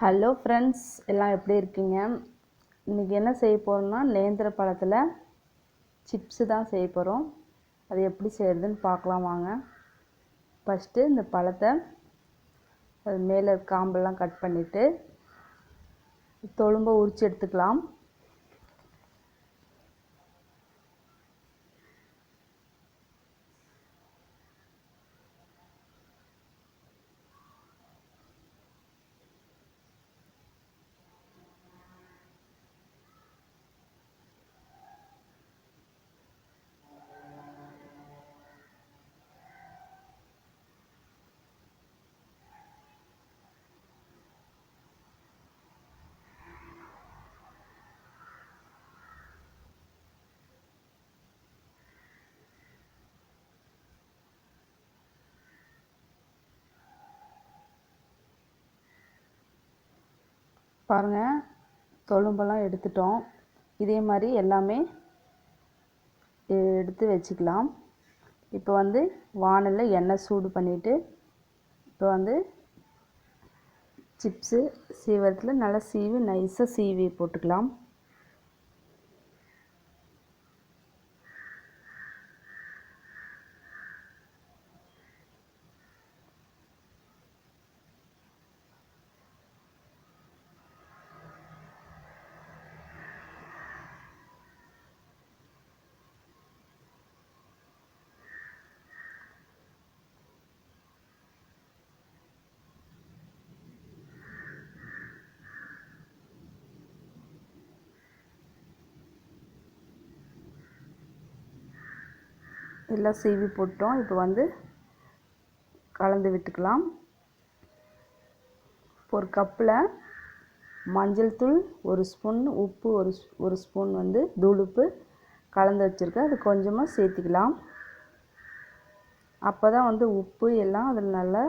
Hello friends எல்லாம் எப்படி இருக்கீங்க? இன்றைக்கி என்ன செய்ய போகிறோம்னா நேந்திர பழத்தில் சிப்ஸு தான் செய்ய போகிறோம் அது எப்படி செய்கிறதுன்னு பார்க்கலாம் வாங்க. ஃபஸ்ட்டு இந்த பழத்தை அது மேலே காம்பெல்லாம் கட் பண்ணிவிட்டு தொழும்ப உரித்து எடுத்துக்கலாம். பாருங்கள் தொழும்பெல்லாம் எடுத்துட்டோம். இதே மாதிரி எல்லாமே எடுத்து வச்சுக்கலாம். இப்போ வந்து வானலில் எண்ணெய் சூடு பண்ணிவிட்டு இப்போ வந்து சிப்ஸு சீவரத்தில் நல்லா சீவி நைஸாக சீவி போட்டுக்கலாம். எல்லாம் சீவி போட்டோம். இப்போ வந்து கலந்து விட்டுக்கலாம். ஒரு கப்பில் மஞ்சள் தூள் ஒரு ஸ்பூன் உப்பு ஒரு ஒரு ஸ்பூன் வந்து தூளுப்பு கலந்து வச்சுருக்கேன். அது கொஞ்சமாக சேர்த்திக்கலாம். அப்போ தான் வந்து உப்பு எல்லாம் அதில் நல்லா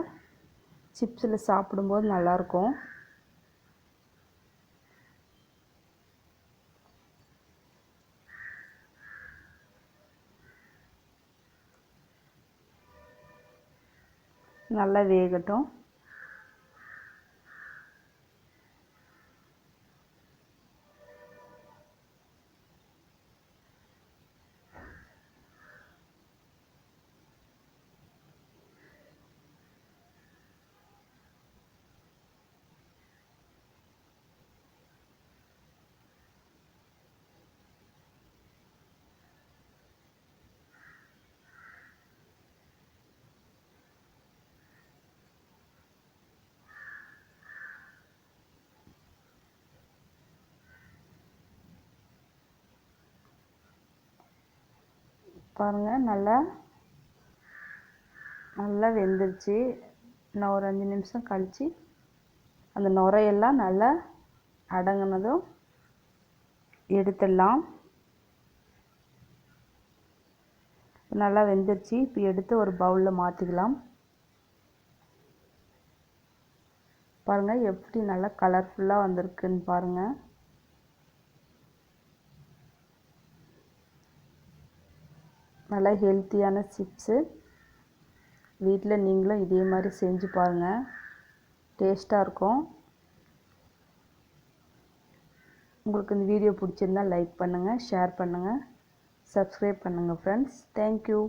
சிப்ஸில் சாப்பிடும்போது நல்லாயிருக்கும் நல்லா வேகட்டும். பாருங்கள் நல்லா நல்லா வெந்துருச்சு. இன்னும் ஒரு அஞ்சு நிமிஷம் கழித்து அந்த நுரையெல்லாம் நல்லா அடங்கினதும் எடுத்துடலாம். நல்லா வெந்துருச்சு. இப்போ எடுத்து ஒரு பவுலில் மாற்றிக்கலாம் பாருங்கள் எப்படி நல்லா கலர்ஃபுல்லாக வந்திருக்குன்னு பாருங்கள் நல்லா ஹெல்த்தியான சிப்ஸு வீட்டில் நீங்களும் இதே மாதிரி செஞ்சு பாருங்கள் டேஸ்ட்டாக இருக்கும். உங்களுக்கு இந்த வீடியோ பிடிச்சிருந்தால் லைக் பண்ணுங்கள் ஷேர் பண்ணுங்கள் சப்ஸ்கிரைப் பண்ணுங்கள் ஃப்ரெண்ட்ஸ் தேங்க்யூ